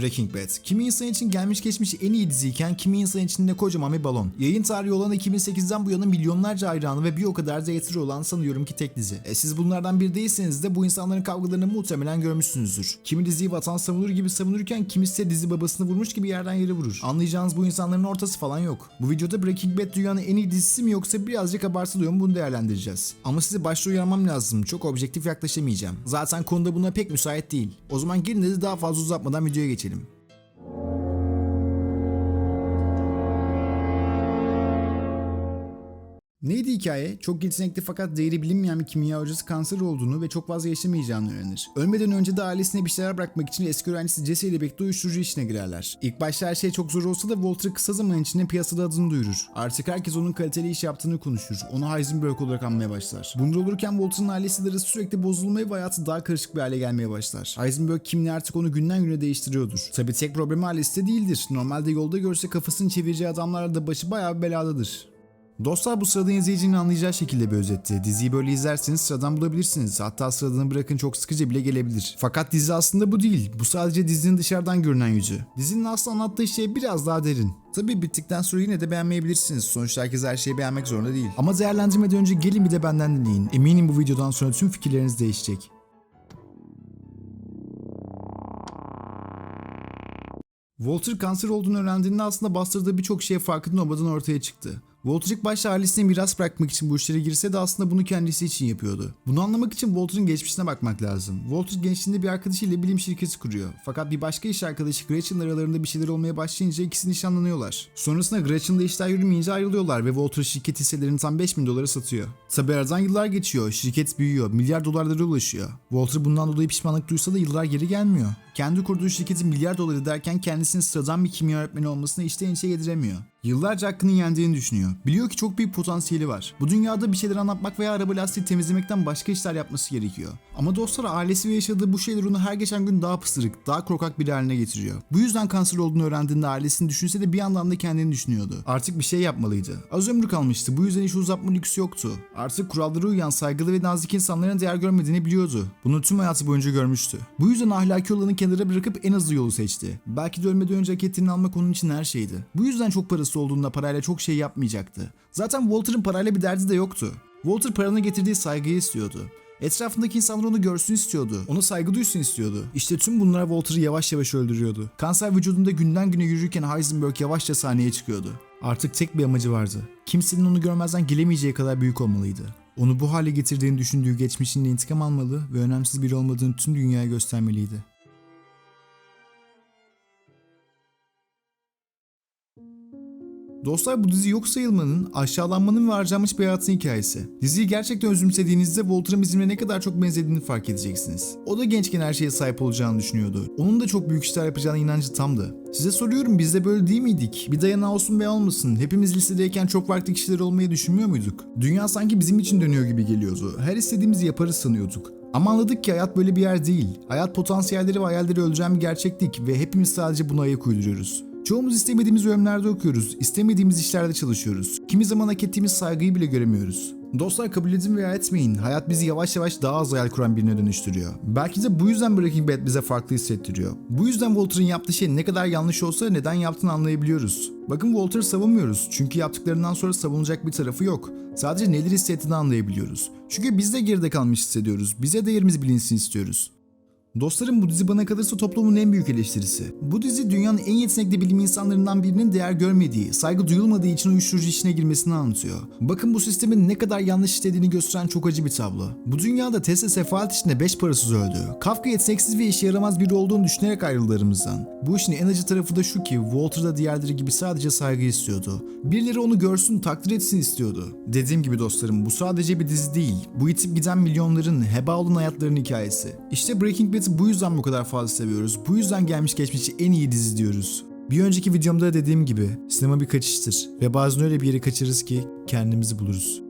Breaking Bad. Kimi insan için gelmiş geçmiş en iyi diziyken kimi insan için de kocaman bir balon. Yayın tarihi olan 2008'den bu yana milyonlarca hayranı ve bir o kadar da yatırı olan sanıyorum ki tek dizi. E siz bunlardan biri değilseniz de bu insanların kavgalarını muhtemelen görmüşsünüzdür. Kimi diziyi vatan savunur gibi savunurken kimisi dizi babasını vurmuş gibi yerden yere vurur. Anlayacağınız bu insanların ortası falan yok. Bu videoda Breaking Bad dünyanın en iyi dizisi mi yoksa birazcık abartılıyor mu bunu değerlendireceğiz. Ama size başta uyarmam lazım. Çok objektif yaklaşamayacağım. Zaten konuda buna pek müsait değil. O zaman gelin de daha fazla uzatmadan videoya geçelim geçelim. Neydi hikaye? Çok yetenekli fakat değeri bilinmeyen bir kimya hocası kanser olduğunu ve çok fazla yaşamayacağını öğrenir. Ölmeden önce de ailesine bir şeyler bırakmak için eski öğrencisi Jesse ile birlikte uyuşturucu işine girerler. İlk başta her şey çok zor olsa da Walter kısa zaman içinde piyasada adını duyurur. Artık herkes onun kaliteli iş yaptığını konuşur. Onu Heisenberg olarak anmaya başlar. Bunda olurken Walter'ın ailesi arası sürekli bozulmaya ve hayatı daha karışık bir hale gelmeye başlar. Heisenberg kimliği artık onu günden güne değiştiriyordur. Tabi tek problemi ailesi de değildir. Normalde yolda görse kafasını çevireceği adamlarla da başı bayağı bir beladadır. Dostlar bu sıradan izleyicinin anlayacağı şekilde bir özetti. Diziyi böyle izlerseniz sıradan bulabilirsiniz. Hatta sıradanı bırakın çok sıkıcı bile gelebilir. Fakat dizi aslında bu değil. Bu sadece dizinin dışarıdan görünen yüzü. Dizinin aslında anlattığı şey biraz daha derin. Tabii bittikten sonra yine de beğenmeyebilirsiniz. Sonuçta herkes her şeyi beğenmek zorunda değil. Ama değerlendirmeden önce gelin bir de benden dinleyin. Eminim bu videodan sonra tüm fikirleriniz değişecek. Walter kanser olduğunu öğrendiğinde aslında bastırdığı birçok şeye farkında olmadan ortaya çıktı. Walter ilk başta ailesine miras bırakmak için bu işlere girse de aslında bunu kendisi için yapıyordu. Bunu anlamak için Walter'ın geçmişine bakmak lazım. Walter gençliğinde bir arkadaşıyla bilim şirketi kuruyor. Fakat bir başka iş arkadaşı Gretchen'la aralarında bir şeyler olmaya başlayınca ikisi nişanlanıyorlar. Sonrasında Gretchen'la işler yürümeyince ayrılıyorlar ve Walter şirket hisselerini tam 5000 dolara satıyor. Tabi aradan yıllar geçiyor, şirket büyüyor, milyar dolarlara ulaşıyor. Walter bundan dolayı pişmanlık duysa da yıllar geri gelmiyor. Kendi kurduğu şirketin milyar doları derken kendisinin sıradan bir kimya öğretmeni olmasına içten içe yediremiyor. Yıllarca hakkını yendiğini düşünüyor. Biliyor ki çok büyük potansiyeli var. Bu dünyada bir şeyler anlatmak veya araba lastiği temizlemekten başka işler yapması gerekiyor. Ama dostlar ailesi ve yaşadığı bu şeyler onu her geçen gün daha pısırık, daha korkak bir haline getiriyor. Bu yüzden kanser olduğunu öğrendiğinde ailesini düşünse de bir yandan da kendini düşünüyordu. Artık bir şey yapmalıydı. Az ömrü kalmıştı. Bu yüzden iş uzatma lüksü yoktu. Artık kurallara uyan saygılı ve nazik insanların değer görmediğini biliyordu. Bunu tüm hayatı boyunca görmüştü. Bu yüzden ahlaki olanı kenara bırakıp en hızlı yolu seçti. Belki de ölmeden önce hak ettiğini almak onun için her şeydi. Bu yüzden çok parası olduğunda parayla çok şey yapmayacaktı. Zaten Walter'ın parayla bir derdi de yoktu. Walter paranın getirdiği saygıyı istiyordu. Etrafındaki insanlar onu görsün istiyordu. Ona saygı duysun istiyordu. İşte tüm bunlar Walter'ı yavaş yavaş öldürüyordu. Kanser vücudunda günden güne yürürken Heisenberg yavaşça sahneye çıkıyordu. Artık tek bir amacı vardı. Kimsenin onu görmezden gelemeyeceği kadar büyük olmalıydı. Onu bu hale getirdiğini düşündüğü geçmişinde intikam almalı ve önemsiz biri olmadığını tüm dünyaya göstermeliydi. Dostlar bu dizi yok sayılmanın, aşağılanmanın ve harcanmış bir hayatın hikayesi. Diziyi gerçekten özümsediğinizde Walter'ın bizimle ne kadar çok benzediğini fark edeceksiniz. O da gençken her şeye sahip olacağını düşünüyordu. Onun da çok büyük işler yapacağına inancı tamdı. Size soruyorum biz de böyle değil miydik? Bir dayanağı olsun veya olmasın. Hepimiz lisedeyken çok farklı kişiler olmayı düşünmüyor muyduk? Dünya sanki bizim için dönüyor gibi geliyordu. Her istediğimizi yaparız sanıyorduk. Ama anladık ki hayat böyle bir yer değil. Hayat potansiyelleri ve hayalleri öldüren bir gerçeklik ve hepimiz sadece buna ayak uyduruyoruz. Çoğumuz istemediğimiz bölümlerde okuyoruz, istemediğimiz işlerde çalışıyoruz. Kimi zaman hak ettiğimiz saygıyı bile göremiyoruz. Dostlar kabul edin veya etmeyin. Hayat bizi yavaş yavaş daha az hayal kuran birine dönüştürüyor. Belki de bu yüzden Breaking Bad bize farklı hissettiriyor. Bu yüzden Walter'ın yaptığı şey ne kadar yanlış olsa neden yaptığını anlayabiliyoruz. Bakın Walter'ı savunmuyoruz. Çünkü yaptıklarından sonra savunacak bir tarafı yok. Sadece neler hissettiğini anlayabiliyoruz. Çünkü biz de geride kalmış hissediyoruz. Bize değerimiz bilinsin istiyoruz. Dostlarım bu dizi bana kalırsa toplumun en büyük eleştirisi. Bu dizi dünyanın en yetenekli bilim insanlarından birinin değer görmediği, saygı duyulmadığı için uyuşturucu işine girmesini anlatıyor. Bakın bu sistemin ne kadar yanlış işlediğini gösteren çok acı bir tablo. Bu dünyada Tesla sefalet içinde beş parasız öldü. Kafka yeteneksiz ve işe yaramaz biri olduğunu düşünerek ayrıldı aramızdan. Bu işin en acı tarafı da şu ki Walter da diğerleri gibi sadece saygı istiyordu. Birileri onu görsün, takdir etsin istiyordu. Dediğim gibi dostlarım bu sadece bir dizi değil. Bu itip giden milyonların, heba olan hayatlarının hikayesi. İşte Breaking Bad'i bu yüzden bu kadar fazla seviyoruz. Bu yüzden gelmiş geçmiş en iyi dizi diyoruz. Bir önceki videomda da dediğim gibi sinema bir kaçıştır ve bazen öyle bir yere kaçırırız ki kendimizi buluruz.